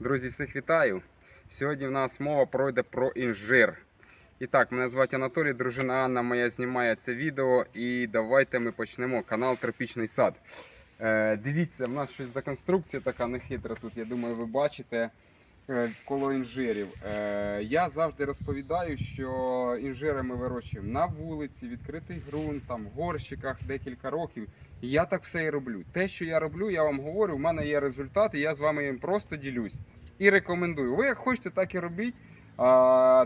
Друзі, всіх вітаю! Сьогодні в нас мова пройде про інжир. І так, мене звати Анатолій, дружина Анна моя знімає це відео. І давайте ми почнемо. Канал Тропічний сад. Е, дивіться, в нас щось за конструкція така нехитра тут, я думаю, ви бачите коло інжирів. Е, я завжди розповідаю, що інжири ми вирощуємо на вулиці, відкритий ґрунт, там, в горщиках декілька років. Я так все і роблю. Те, що я роблю, я вам говорю, у мене є результат, і я з вами їм просто ділюсь і рекомендую. Ви як хочете, так і робіть,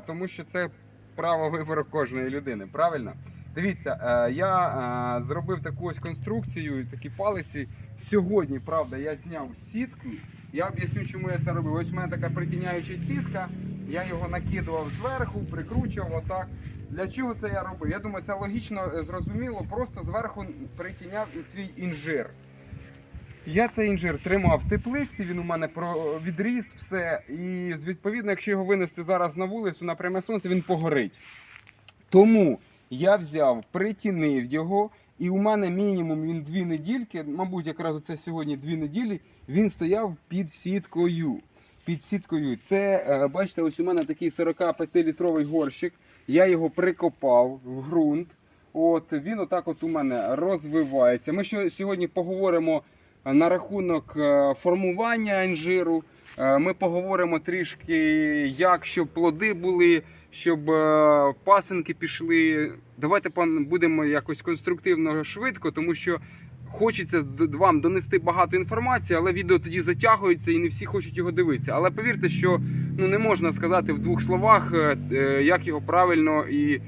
тому що це право вибору кожної людини. Правильно? Дивіться, е, я е, зробив таку ось конструкцію, такі палиці. Сьогодні, правда, я зняв сітку. Я об'ясню, чому я це робив. Ось у мене така притіняюча сітка. Я його накидував зверху, прикручував отак. Для чого це я робив? Я думаю, це логічно е, зрозуміло. Просто зверху притіняв свій інжир. Я цей інжир тримав в теплиці, він у мене відріс все. І відповідно, якщо його винести зараз на вулицю на пряме сонце, він погорить. Тому я взяв, притінив його, і у мене мінімум він дві недільки, мабуть, якраз оце сьогодні дві неділі, він стояв під сіткою. Під сіткою. Це, е, бачите, ось у мене такий 45-літровий горщик. Я його прикопав в ґрунт. От він отак от у мене розвивається. Ми ще сьогодні поговоримо на рахунок е, формування інжиру. Е, Ми поговоримо трішки, як щоб плоди були, щоб е, пасинки пішли. Давайте будемо якось конструктивно швидко, тому що хочеться вам донести багато інформації, але відео тоді затягується і не всі хочуть його дивитися. Але повірте, що ну не можна сказати в двох словах, е, е, як його правильно і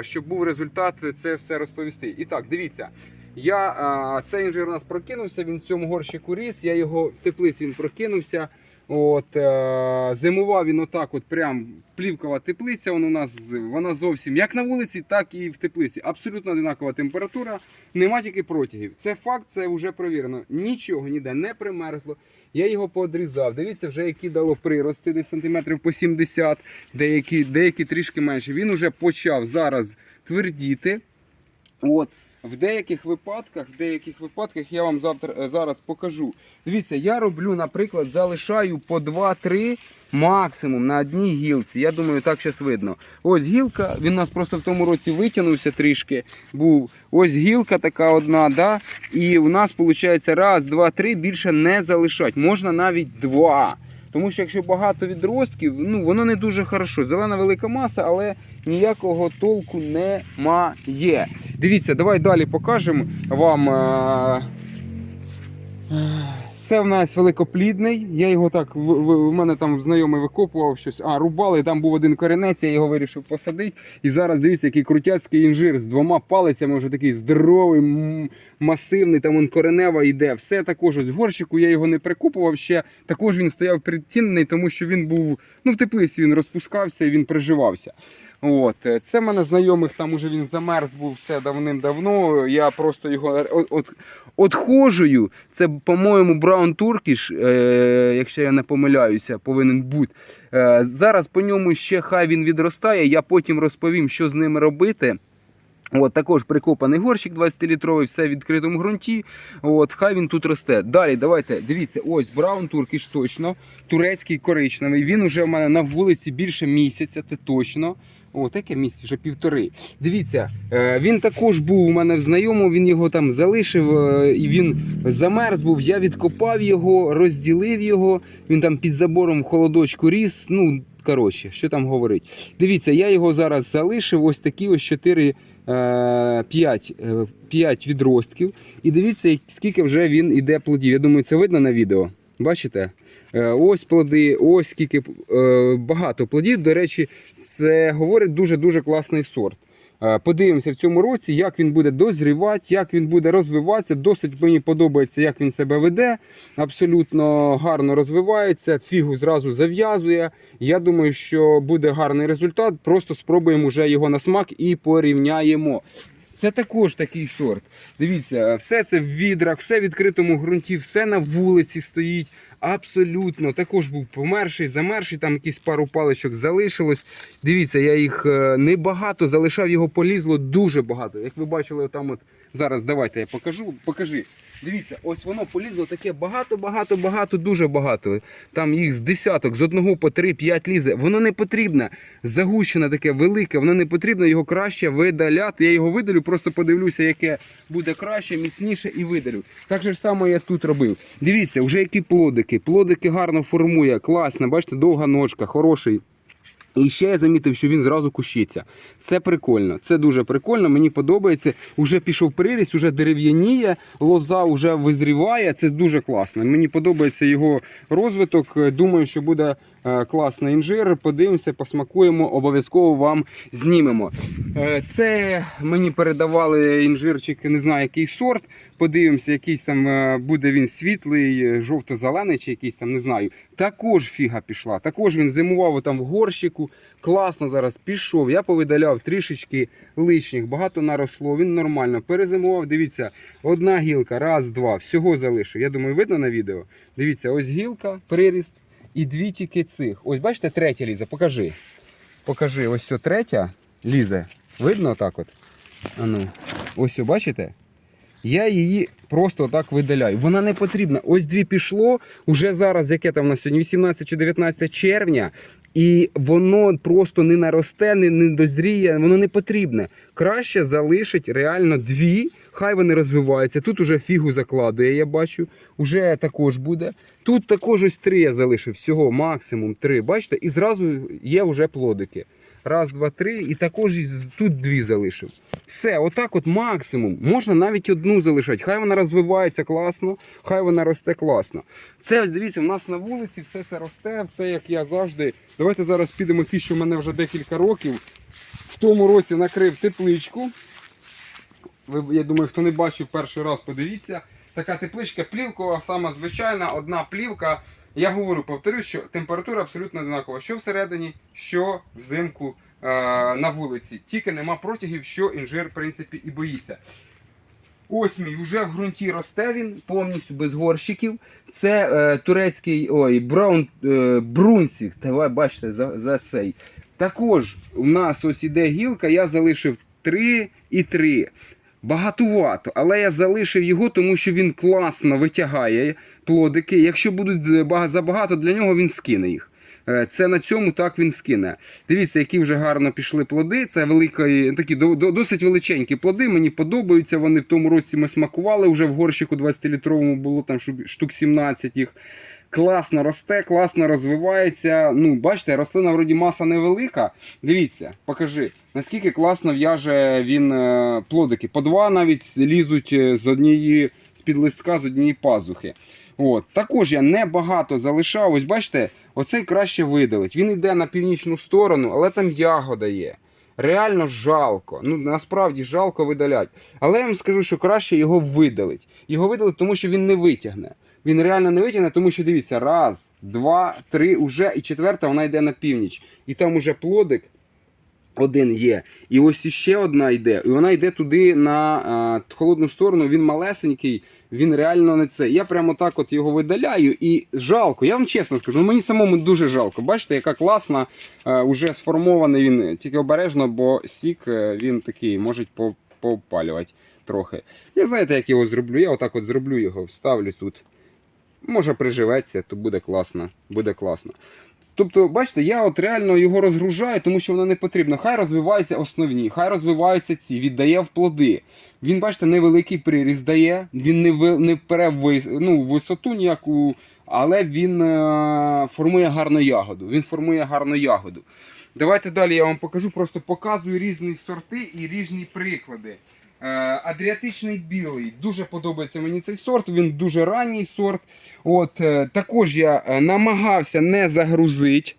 щоб був результат, це все розповісти. І так, дивіться. Я цей інжир у нас прокинувся. Він в цьому горщику ріс. Я його в теплиці він прокинувся. От е, зимував він отак, от прям плівкова теплиця. Вона у нас вона зовсім як на вулиці, так і в теплиці. Абсолютно одинакова температура. Нема тільки протягів. Це факт, це вже провірено. Нічого ніде не примерзло. Я його поодрізав. Дивіться, вже які дало прирости, десь сантиметрів по 70, деякі, деякі трішки менше. Він уже почав зараз твердіти. От. В деяких випадках, в деяких випадках я вам завтра е, зараз покажу. Дивіться, я роблю, наприклад, залишаю по 2-3 максимум на одній гілці. Я думаю, так зараз видно. Ось гілка, він у нас просто в тому році витягнувся трішки. Був. Ось гілка така одна, да? і у нас виходить раз, два, три більше не залишать. Можна навіть два. Тому що якщо багато відростків, ну воно не дуже хорошо. Зелена велика маса, але ніякого толку немає. Дивіться, давай далі покажемо вам. Це в нас великоплідний. Я його так в, мене там знайомий викопував щось. А, рубали, там був один коренець, я його вирішив посадити. І зараз дивіться, який крутяцький інжир з двома палицями, вже такий здоровий, масивний, там он коренева йде. Все також ось в горщику, я його не прикопував ще. Також він стояв притінений, тому що він був ну, в теплиці він розпускався і він приживався. От. е, Це в мене знайомих, там уже він замерз був все давним-давно. Я просто його от, от, отхожую. Це, по-моєму, Браун Туркіш, е, якщо я не помиляюся, повинен бути. Е, зараз по ньому ще хай він відростає. Я потім розповім, що з ним робити. От, також прикопаний горщик 20-літровий, все в відкритому ґрунті. От, хай він тут росте. Далі, давайте, дивіться, ось Браун Туркіш точно, турецький коричневий. Він уже в мене на вулиці більше місяця, це точно. О, таке місце вже півтори. Дивіться, е, він також був у мене в знайомому, він його там залишив е, і він замерз був. Я відкопав його, розділив його. Він там під забором в холодочку ріс. Ну, коротше, що там говорить. Дивіться, я його зараз залишив. Ось такі ось 4 5, 5 відростків. І дивіться, скільки вже він іде плодів. Я думаю, це видно на відео. Бачите? Е, Ось плоди, ось скільки е, багато плодів. До речі, це говорить дуже-дуже класний сорт. Е, Подивимося в цьому році, як він буде дозрівати, як він буде розвиватися. Досить мені подобається, як він себе веде. Абсолютно гарно розвивається, фігу зразу зав'язує. Я думаю, що буде гарний результат. Просто спробуємо вже його на смак і порівняємо. Це також такий сорт. Дивіться, все це в відрах, все в відкритому ґрунті, все на вулиці стоїть. Абсолютно також був померший, замерший, там якісь пару паличок залишилось. Дивіться, я їх е, небагато залишав, його полізло дуже багато. Як ви бачили, там от зараз давайте я покажу. Покажи. Дивіться, ось воно полізло таке багато, багато, багато, дуже багато. Там їх з десяток, з одного по три, п'ять лізе. Воно не потрібне. Загущене таке велике, воно не потрібно, його краще видаляти. Я його видалю, просто подивлюся, яке буде краще, міцніше і видалю. Так же ж само я тут робив. Дивіться, вже які плодики. Плодики гарно формує, класно, бачите, довга ножка, хороший. І ще я замітив, що він зразу кущиться. Це прикольно, це дуже прикольно, мені подобається. Уже пішов приріст, уже дерев'яніє, лоза вже визріває. Це дуже класно. Мені подобається його розвиток. Думаю, що буде класний інжир. Подивимося, посмакуємо, обов'язково вам знімемо. Е, Це мені передавали інжирчик, не знаю, який сорт. Подивимося, якийсь там е, буде він світлий, е, жовто-зелений чи якийсь там, не знаю. Також фіга пішла. Також він зимував там в горщику. Класно зараз пішов. Я повидаляв трішечки лишніх, багато наросло. Він нормально перезимував. Дивіться, одна гілка, раз, два. Всього залишив. Я думаю, видно на відео. Дивіться, ось гілка, приріст і дві тільки цих. Ось бачите, третя лізе. Покажи. Покажи, ось ця третя лізе. Видно так от? Ану. Ось, о, бачите? Я її просто так видаляю. Вона не потрібна. Ось дві пішло. Уже зараз, яке там на сьогодні, 18 чи 19 червня, і воно просто не наросте, не, не дозріє, воно не потрібне. Краще залишить реально дві. Хай вони розвиваються. Тут уже фігу закладує, я бачу. Уже також буде. Тут також ось три я залишив. Всього максимум три. Бачите, і зразу є вже плодики. Раз, два, три, і також тут дві залишив. Все, отак, от максимум. Можна навіть одну залишати. Хай вона розвивається класно, хай вона росте класно. Це дивіться, в нас на вулиці все це росте, все як я завжди. Давайте зараз підемо ті, що в мене вже декілька років. В тому році накрив тепличку. Ви, я думаю, хто не бачив перший раз, подивіться. Така тепличка плівкова, сама звичайна, одна плівка. Я говорю, повторюю, що температура абсолютно однакова. Що всередині, що взимку е, на вулиці. Тільки нема протягів, що інжир, в принципі, і боїться. Ось мій, вже в ґрунті росте він повністю без горщиків. Це е, турецький ой, браун, е, брунсік. Давай бачите за, за цей. Також у нас ось іде гілка, я залишив 3 і 3. Багатувато, але я залишив його, тому що він класно витягає плодики. Якщо будуть забагато для нього, він скине їх. Е, Це на цьому так він скине. Дивіться, які вже гарно пішли плоди. Це великі, такі до- до- досить величенькі плоди. Мені подобаються. Вони в тому році ми смакували. Вже в горщику 20-літровому було там штук 17 їх. Класно росте, класно розвивається. Ну, бачите, рослина вроді маса невелика. Дивіться, покажи, наскільки класно в'яже він е, плодики. По два навіть лізуть е, з однієї з-під листка, з однієї пазухи. От. Також я небагато залишав. Ось бачите, оцей краще видалить. Він йде на північну сторону, але там ягода є. Реально жалко. Ну насправді жалко видалять. Але я вам скажу, що краще його видалить. Його видалить, тому що він не витягне. Він реально не витягне, тому що дивіться, раз, два, три, уже, і четверта вона йде на північ. І там уже плодик один є. І ось іще одна йде. І вона йде туди на а, холодну сторону. Він малесенький, він реально не це. Я прямо так от його видаляю і жалко. Я вам чесно скажу, ну, мені самому дуже жалко. Бачите, яка класна, а, уже сформований він тільки обережно, бо сік е, він такий може попалювати трохи. Я знаєте, як його зроблю? Я отак от зроблю його, вставлю тут. Може приживеться, то буде класно. Буде класно. Тобто, бачите, я от реально його розгружаю, тому що воно не потрібно. Хай розвиваються основні, хай розвиваються ці, віддає в плоди. Він, бачите, невеликий приріст дає, він не, ви- не впере в ну, висоту ніяку, але він е, формує гарну ягоду. Він формує гарну ягоду. Давайте далі я вам покажу, просто показую різні сорти і різні приклади. Е, Адріатичний білий. Дуже подобається мені цей сорт. Він дуже ранній сорт. От, е, також я е, намагався не загрузити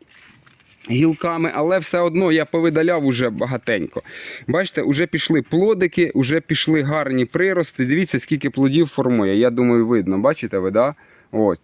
гілками, але все одно я повидаляв уже багатенько. Бачите, вже пішли плодики, вже пішли гарні прирости. Дивіться, скільки плодів формує. Я думаю, видно, бачите ви, да? Ось.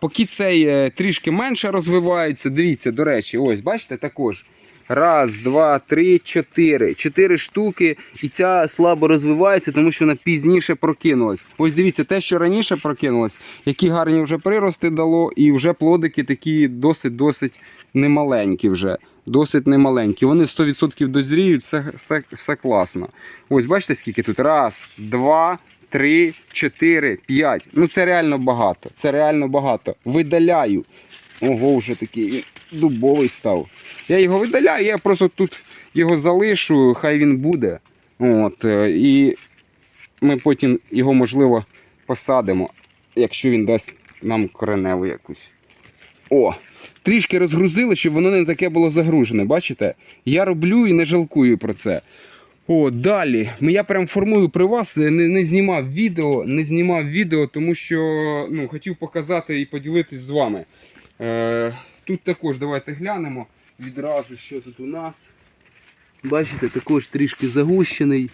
Поки цей трішки менше розвивається, дивіться, до речі, ось, бачите, також. Раз, два, три, чотири. Чотири штуки, і ця слабо розвивається, тому що вона пізніше прокинулась. Ось дивіться, те, що раніше прокинулось, які гарні вже прирости дало, і вже плодики такі досить-досить немаленькі вже. Досить немаленькі. Вони 100% дозріють, все, все, все класно. Ось бачите, скільки тут? Раз, два, три, чотири, п'ять. Ну це реально багато. Це реально багато. Видаляю. Ого, вже такий дубовий став. Я його видаляю, я просто тут його залишу, хай він буде. От, е, і ми потім його, можливо, посадимо, якщо він дасть нам кореневу якусь. О, трішки розгрузили, щоб воно не таке було загружене. Бачите? Я роблю і не жалкую про це. О, далі. Ну, Я прям формую при вас, не, не знімав відео, не знімав відео, тому що ну, хотів показати і поділитись з вами. Е, тут також давайте глянемо відразу, що тут у нас. Бачите, також трішки загущений,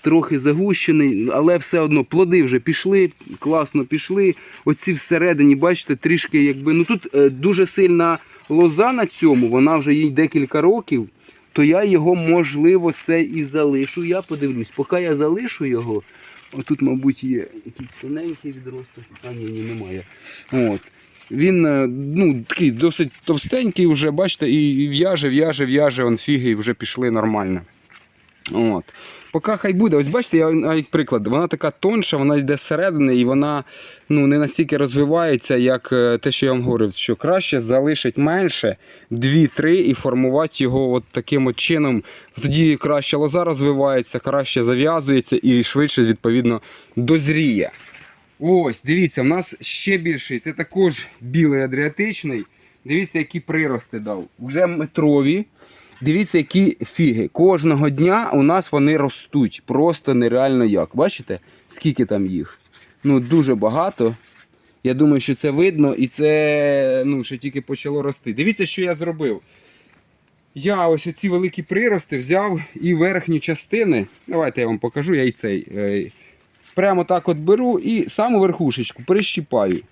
трохи загущений, але все одно плоди вже пішли, класно пішли. Оці всередині, бачите, трішки якби. Ну тут е, дуже сильна лоза на цьому, вона вже їй декілька років, то я його, можливо, це і залишу. Я подивлюсь, поки я залишу його. Отут, мабуть, є якийсь тоненький відросток. А ні, ні, немає. От. Він е, ну, такий досить товстенький вже, бачите, і в'яже, в'яже, в'яже, он фіги вже пішли нормально. От. Поки хай буде, ось бачите, я навіть приклад, вона така тонша, вона йде зсередини і вона ну, не настільки розвивається, як е, те, що я вам говорив, що краще залишить менше 2-3 і формувати його от таким от чином. Тоді краще лоза розвивається, краще зав'язується і швидше, відповідно, дозріє. Ось, дивіться, в нас ще більший. Це також білий адріатичний. Дивіться, які прирости дав. Вже метрові. Дивіться, які фіги. Кожного дня у нас вони ростуть. Просто нереально як. Бачите, скільки там їх? Ну, дуже багато. Я думаю, що це видно, і це ну, ще тільки почало рости. Дивіться, що я зробив. Я ось оці великі прирости взяв і верхні частини. Давайте я вам покажу, я і цей. Прямо так от беру і саму верхушечку прищіпаю.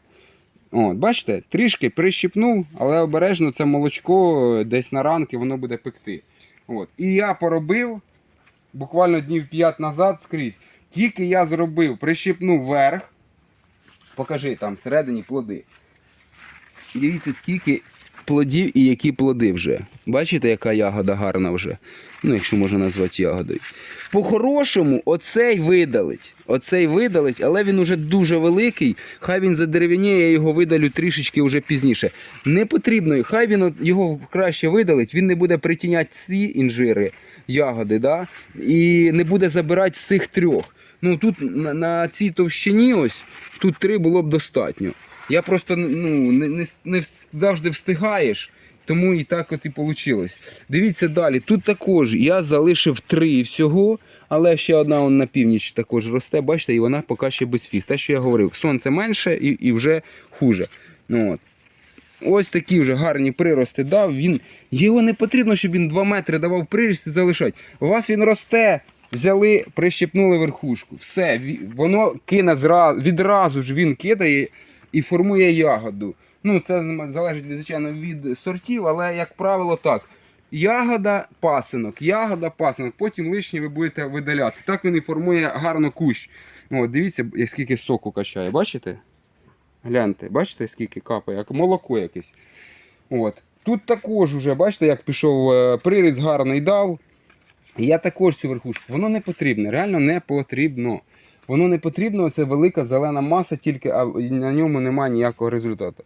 От, бачите, трішки прищіпнув, але обережно це молочко е, десь на ранки воно буде пекти. От. І я поробив буквально днів 5 назад скрізь. Тільки я зробив, прищіпнув верх. Покажи там всередині плоди. Дивіться, скільки плодів і які плоди вже. Бачите, яка ягода гарна вже. Ну, якщо можна назвати ягодою. По-хорошому, оцей видалить. Оцей видалить, але він уже дуже великий. Хай він задерев'яніє, я його видалю трішечки вже пізніше. Не потрібно, хай він його краще видалить, він не буде притіняти ці інжири, ягоди, да? і не буде забирати з цих трьох. Ну тут на, на цій товщині ось тут три було б достатньо. Я просто ну, не, не, не завжди встигаєш, тому і так от і вийшло. Дивіться далі. Тут також я залишив три всього, але ще одна он на північ також росте. Бачите, і вона поки ще без фіг. Те, що я говорив, сонце менше і, і вже хуже. Ну, от. Ось такі вже гарні прирости дав. Він, його не потрібно, щоб він 2 метри давав приріст і залишати. У вас він росте, взяли, прищепнули верхушку. Все, воно кине зразу, відразу ж він кидає і формує ягоду. Ну, це залежить, звичайно, від сортів, але, як правило, так. Ягода, пасинок, ягода, пасинок. Потім лишнє ви будете видаляти. Так він і формує гарно кущ. О, дивіться, скільки соку качає. Бачите? Гляньте, бачите, скільки капає, як молоко якесь. От. Тут також уже, бачите, як пішов е, приріст гарний дав. Я також цю верхушку. Воно не потрібне, реально не потрібно. Воно не потрібно, це велика зелена маса, тільки а на ньому немає ніякого результату.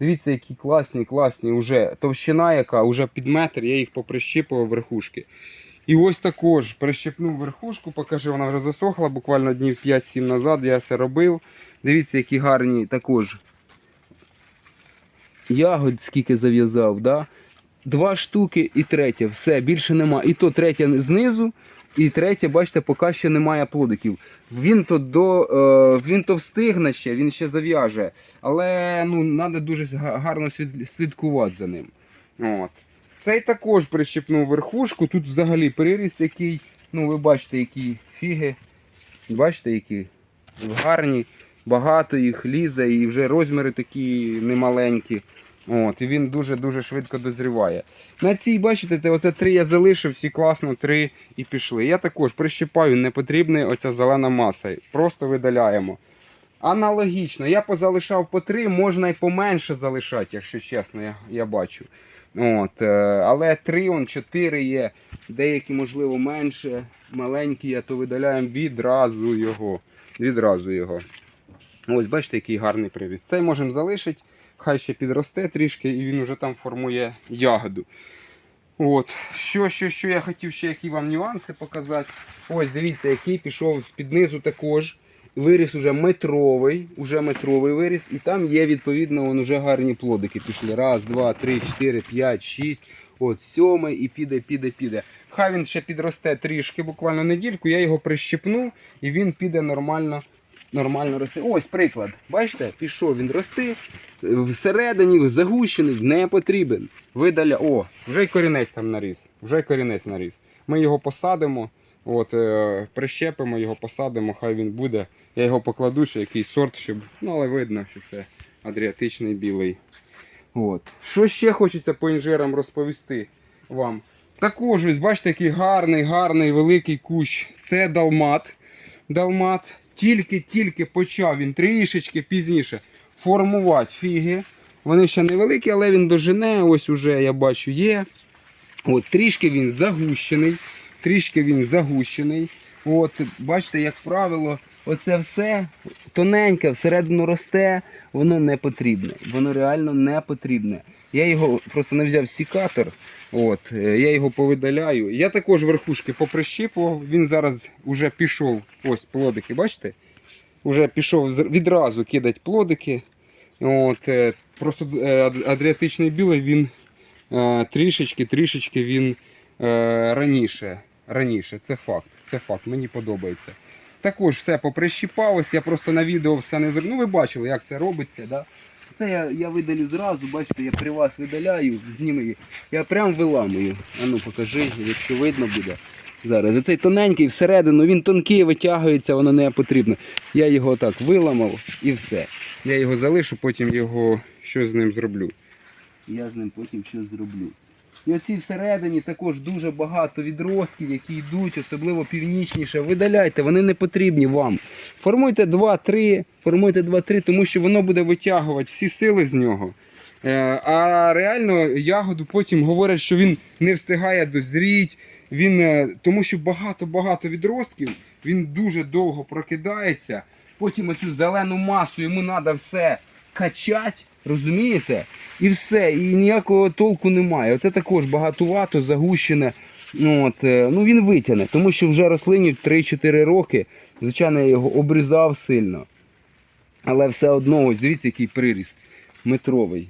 Дивіться, які класні, класні вже товщина, яка вже під метр, я їх поприщипував верхушки. І ось також прищепнув верхушку, покажи, вона вже засохла, буквально днів 5-7 назад я це робив. Дивіться, які гарні також ягод, скільки зав'язав. Да? Два штуки і третя. Все, більше нема. І то третя знизу, і третя, бачите, поки ще немає плодиків. Він то до е, він то встигне ще, він ще зав'яже. Але ну, треба дуже гарно слідкувати за ним. От. Цей також прищепнув верхушку. Тут взагалі приріст який. Ну, ви бачите, які фіги. Бачите, які гарні, багато їх лізе, і вже розміри такі немаленькі. От, і він дуже-дуже швидко дозріває. На цій, бачите, оце три я залишив, всі класно, три і пішли. Я також прищипаю, не потрібна оця зелена маса. Просто видаляємо. Аналогічно, я позалишав по три, можна і поменше залишати, якщо чесно, я, я бачу. От, е, але три, он, чотири є, деякі, можливо, менше, маленькі, є, то видаляємо відразу його. Відразу його. Ось, бачите, який гарний приріст. Цей можемо залишити, хай ще підросте трішки, і він вже там формує ягоду. От, що, що, що я хотів ще які вам нюанси показати. Ось, дивіться, який пішов з-під низу також. Виріс уже метровий, уже метровий виріс, і там є відповідно вон уже гарні плодики пішли. Раз, два, три, чотири, п'ять, шість. От сьомий і піде, піде, піде. Хай він ще підросте трішки, буквально недільку, я його прищепну і він піде нормально. Нормально рости. Ось приклад. Бачите, пішов він рости. Всередині загущений, не потрібен. Видаля. О, вже й корінець там наріс. Вже й корінець наріс. Ми його посадимо. От, е, прищепимо його, посадимо, хай він буде. Я його покладу, ще який сорт, щоб. Ну, але видно, що це адріатичний білий. От. Що ще хочеться по інжирам розповісти вам? Також, ось, бачите, який гарний, гарний великий кущ. Це далмат. Далмат тільки-тільки почав він трішечки пізніше формувати фіги. Вони ще невеликі, але він дожене. Ось уже я бачу є. От, трішки він загущений. Трішки він загущений. От, бачите, як правило, оце все тоненьке, всередину росте, воно не потрібне. Воно реально не потрібне. Я його просто не взяв сікатор, от, е, я його повидаляю. Я також верхушки поприщипував, він зараз вже пішов, ось плодики, бачите? Уже пішов відразу кидати плодики. От, е, просто е, адріатичний білий він е, трішечки, трішечки він раніше. Раніше, це факт. Це факт, мені подобається. Також все поприщіпалось, я просто на відео все не зробив. Ну ви бачили, як це робиться. Да? Це я, я видалю зразу, бачите, я при вас видаляю, зніми. Я прям виламую. А ну покажи, якщо видно буде. Зараз. Оцей тоненький всередину, він тонкий, витягується, воно не потрібно. Я його так виламав і все. Я його залишу, потім його щось з ним зроблю. Я з ним потім щось зроблю. І оці всередині також дуже багато відростків, які йдуть, особливо північніше. Видаляйте, вони не потрібні вам. Формуйте 2-3, формуйте 2-3, тому що воно буде витягувати всі сили з нього. Е, А реально ягоду потім говорять, що він не встигає дозріти, він, е, тому що багато-багато відростків, він дуже довго прокидається. Потім оцю зелену масу йому треба все качати, розумієте? І все, і ніякого толку немає. Оце також багатувато, загущене. Ну, от, е, ну він витягне, тому що вже рослині 3-4 роки. Звичайно, я його обрізав сильно. Але все одно, ось дивіться, який приріст. Метровий.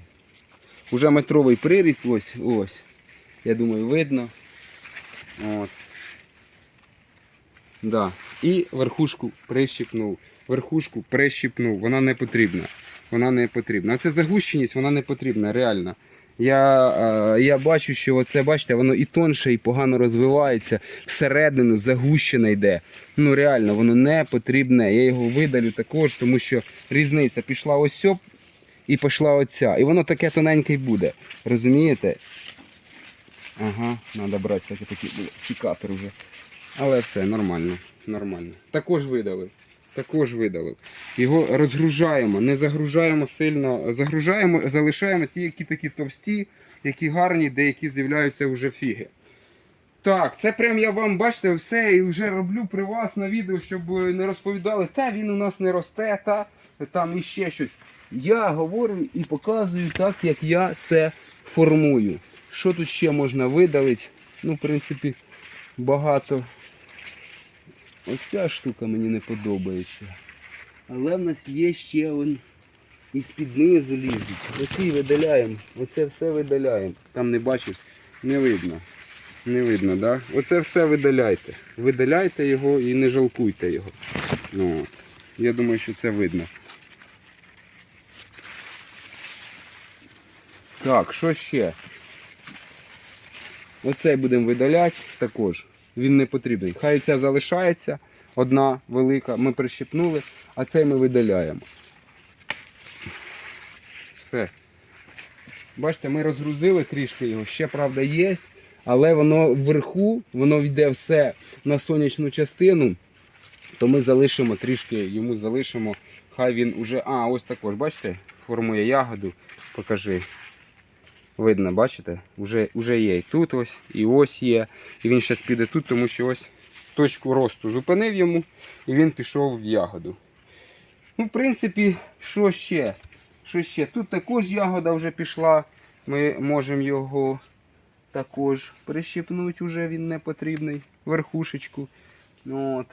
Уже метровий приріст, ось, ось. Я думаю, видно. От. Да. І верхушку прищипнув. Верхушку прищипнув. Вона не потрібна. Вона не потрібна. А це загущеність, вона не потрібна, реально. Я, е, я бачу, що оце, бачите, воно і тонше, і погано розвивається. Всередину загущене йде. Ну реально, воно не потрібне. Я його видалю також, тому що різниця пішла ось і пішла оця. І воно таке тоненьке й буде. Розумієте? Ага, треба брати таки такий буде сікатор вже. Але все, нормально. Нормально. Також видалив. Також видалив. Його розгружаємо, не загружаємо сильно, загружаємо, залишаємо ті, які такі товсті, які гарні, деякі з'являються вже фіги. Так, це прям я вам, бачите, все і вже роблю при вас на відео, щоб не розповідали, та він у нас не росте, та там іще щось. Я говорю і показую так, як я це формую. Що тут ще можна видалити? Ну, в принципі, багато. Оця штука мені не подобається. Але в нас є ще он і з-під низу лізуть. Оці видаляємо. Оце все видаляємо. Там не бачиш, не видно. Не видно, да? Оце все видаляйте. Видаляйте його і не жалкуйте його. Ну, от. Я думаю, що це видно. Так, що ще? Оцей будемо видаляти також. Він не потрібний. Хай ця залишається, одна велика, ми прищепнули, а цей ми видаляємо. Все. Бачите, ми розгрузили трішки його, ще правда є, але воно вверху, воно йде все на сонячну частину, то ми залишимо трішки, йому залишимо. Хай він уже. А, ось також, бачите, формує ягоду. Покажи. Видно, бачите? Уже, уже є і тут ось, і ось є. І він зараз піде тут, тому що ось точку росту зупинив йому, і він пішов в ягоду. Ну, в принципі, що ще? Що ще? Тут також ягода вже пішла. Ми можемо його також прищипнути, уже він не потрібний, верхушечку. Ну, от.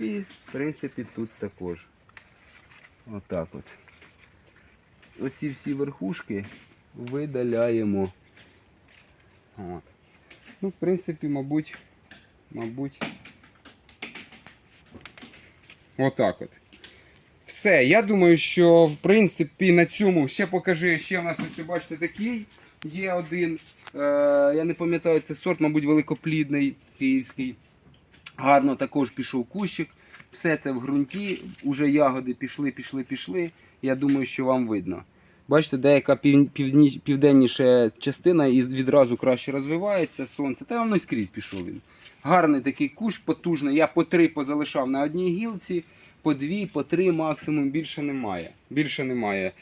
І, в принципі, тут також. Отак от. Оці всі верхушки видаляємо. От. Ну, в принципі, мабуть, мабуть. Отак от. Все, я думаю, що в принципі на цьому ще покажи, ще в нас ось бачите такий є один. Е, я не пам'ятаю, це сорт, мабуть, великоплідний київський. Гарно також пішов кущик. Все це в ґрунті. Уже ягоди пішли, пішли, пішли. Я думаю, що вам видно. Бачите, деяка півні, південніша частина і відразу краще розвивається сонце. Та воно скрізь пішов він. Гарний такий куш, потужний. Я по три позалишав на одній гілці, по дві, по три максимум більше немає. Більше немає.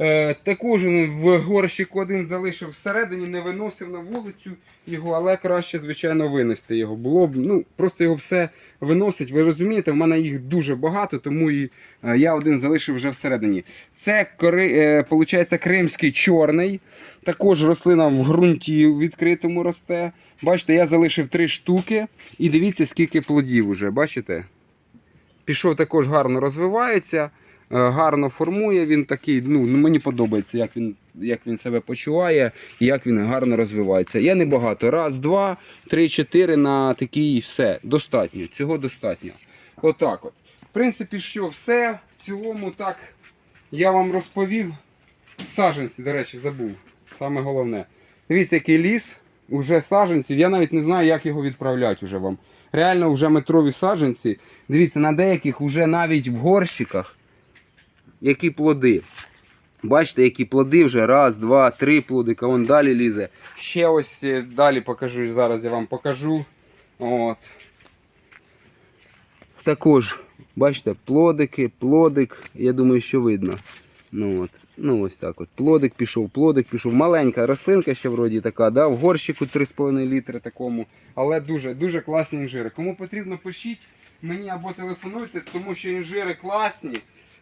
Е, також в горщику один залишив всередині, не виносив на вулицю його, але краще, звичайно, винести його. Було б, ну, просто його все виносить. Ви розумієте, в мене їх дуже багато, тому і е, я один залишив вже всередині. Це кори, е, кримський чорний. Також рослина в ґрунті відкритому росте. Бачите, я залишив три штуки. І дивіться, скільки плодів уже, бачите? Пішов також гарно розвивається, гарно формує. Він такий, ну мені подобається, як він, як він себе почуває і як він гарно розвивається. Я не багато. Раз, два, три, чотири на такий все. Достатньо. Цього достатньо. Отак от. В принципі, що все. В цілому так я вам розповів. Саженці, до речі, забув. Саме головне. Дивіться, який ліс, уже саженців. Я навіть не знаю, як його відправляти уже вам. Реально вже метрові саджанці. Дивіться, на деяких вже навіть в горщиках які плоди. Бачите, які плоди вже раз, два, три плодика, вон далі лізе. Ще ось е, далі покажу, зараз я вам покажу. От. Також, бачите, плодики, плодик, я думаю, що видно. Ну, от. ну ось так от. Плодик пішов, плодик пішов. Маленька рослинка ще вроді така, да? в горщику 3,5 літри такому. Але дуже дуже класні інжири. Кому потрібно, пишіть мені або телефонуйте, тому що інжири класні,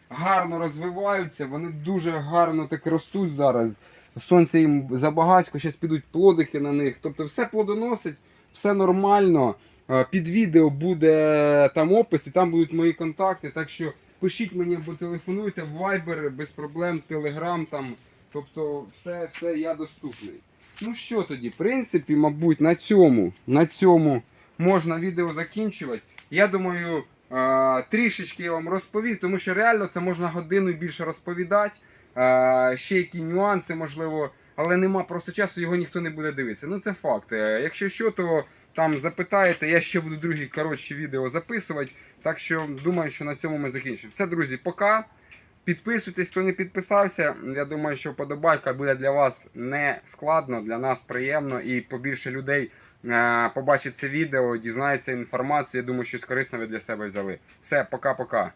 гарно розвиваються, вони дуже гарно так ростуть зараз. Сонце їм забагатько, зараз підуть плодики на них. Тобто все плодоносить, все нормально. Е, Під відео буде там опис, і там будуть мої контакти. Так що пишіть мені або телефонуйте в Viber, без проблем, Telegram там. Тобто, все, все я доступний. Ну що тоді, в принципі, мабуть, на цьому, на цьому можна відео закінчувати. Я думаю, трішечки я вам розповів, тому що реально це можна годину більше розповідати. Е, ще які нюанси, можливо, але нема просто часу, його ніхто не буде дивитися. Ну це факт. Е, Якщо що, то там запитаєте, я ще буду другі коротші відео записувати. Так що думаю, що на цьому ми закінчимо. Все, друзі, пока. Підписуйтесь, хто не підписався. Я думаю, що подобайка буде для вас не складно, для нас приємно і побільше людей е, побачить це відео, дізнається інформацію. Я думаю, щось корисне ви для себе взяли. Все, пока-пока.